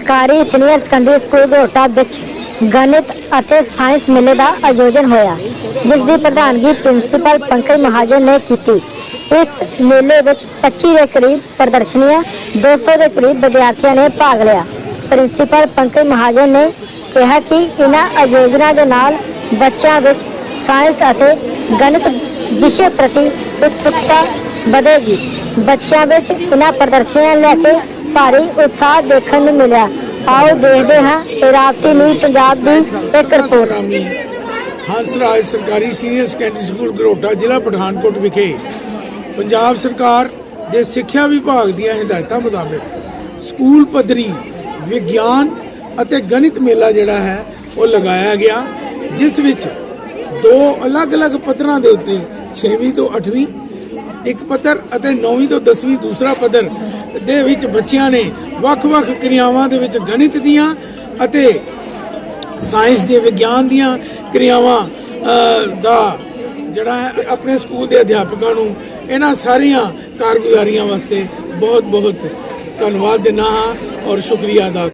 ਸਰਕਾਰੀ senior secondary school ਘੋਟਾ ਵਿੱਚ ਗਣਿਤ ਅਤੇ ਸਾਇੰਸ ਮੇਲੇ ਦਾ ਆਯੋਜਨ ਹੋਇਆ ਜਿਸ ਦੀ ਪ੍ਰਧਾਨਗੀ ਪ੍ਰਿੰਸੀਪਲ ਪੰਕਜ ਮਹਾਜਨ ਨੇ ਕੀਤੀ। ਇਸ ਮੇਲੇ ਵਿੱਚ 25 ਦੇ ਕਰੀਬ ਪ੍ਰਦਰਸ਼ਨੀਆਂ 200 ਦੇ ਕਰੀਬ ਵਿਦਿਆਰਥੀਆਂ ਨੇ ਭਾਗ ਲਿਆ। ਪ੍ਰਿੰਸੀਪਲ ਪੰਕਜ ਮਹਾਜਨ ਨੇ ਕਿਹਾ ਕਿ ਇਹਨਾਂ ਆਯੋਜਨਾਂ ਦੇ ਨਾਲ ਬੱਚਿਆਂ ਵਿੱਚ ਸਾਇੰਸ ਅਤੇ ਗਣਿਤ ਵਿਸ਼ੇ ਪ੍ਰਤੀ ਉਤਸੁਕਤਾ ਵਧੇਗੀ। ਬੱਚਿਆਂ ਵਿੱਚ ਇਹਨਾਂ ਪ੍ਰਦਰਸ਼ਨੀਆਂ ਲੈ ਕੇ ਭਾਰੀ ਉਤਸ਼ਾਹ ਦੇਖਣ ਨੂੰ ਮਿਲਿਆ। ਆਓ ਦੇਖਦੇ ਹਾਂ ਇਰਾਕਤੀ ਨਿਊਜ਼ ਪੰਜਾਬ ਦੀ ਇੱਕ ਰਿਪੋਰਟ ਹੰਸਰਾਜ ਸਰਕਾਰੀ ਸੀਨੀਅਰ ਸੈਕੰਡਰੀ ਸਕੂਲ ਗਰੋਟਾ ਜ਼ਿਲ੍ਹਾ ਪਠਾਨਕੋਟ ਵਿਖੇ ਪੰਜਾਬ ਸਰਕਾਰ ਦੇ ਸਿੱਖਿਆ ਵਿਭਾਗ ਦੀਆਂ ਹਦਾਇਤਾਂ ਮੁਤਾਬਕ ਸਕੂਲ ਪੱਧਰੀ ਵਿਗਿਆਨ ਅਤੇ ਗਣਿਤ ਮੇਲਾ ਜਿਹੜਾ ਹੈ, ਉਹ ਲਗਾਇਆ ਗਿਆ, ਜਿਸ ਵਿੱਚ ਦੋ ਅਲੱਗ-ਅਲੱਗ ਪੱਧਰਾਂ ਦੇ ਉੱਤੇ 6ਵੀਂ ਤੋਂ 8ਵੀਂ ਇੱਕ ਪੱਧਰ ਅਤੇ 9ਵੀਂ ਤੋਂ 10ਵੀਂ ਦੂਸਰਾ ਪੱਧਰ ਦੇ ਵਿੱਚ ਬੱਚਿਆਂ ਨੇ ਵੱਖ-ਵੱਖ ਕਿਰਿਆਵਾਂ ਦੇ ਵਿੱਚ ਗਣਿਤ ਦੀਆਂ ਅਤੇ ਸਾਇੰਸ ਦੇ ਵਿਗਿਆਨ ਦੀਆਂ ਕਿਰਿਆਵਾਂ ਦਾ ਜਿਹੜਾ ਹੈ, ਆਪਣੇ ਸਕੂਲ ਦੇ ਅਧਿਆਪਕਾਂ ਨੂੰ ਇਹਨਾਂ ਸਾਰੀਆਂ ਕਾਰਗੁਜ਼ਾਰੀਆਂ ਵਾਸਤੇ ਬਹੁਤ ਬਹੁਤ ਧੰਨਵਾਦ ਦਿੰਦਾ ਹਾਂ ਔਰ ਸ਼ੁਕਰੀਆ ਅਦਾ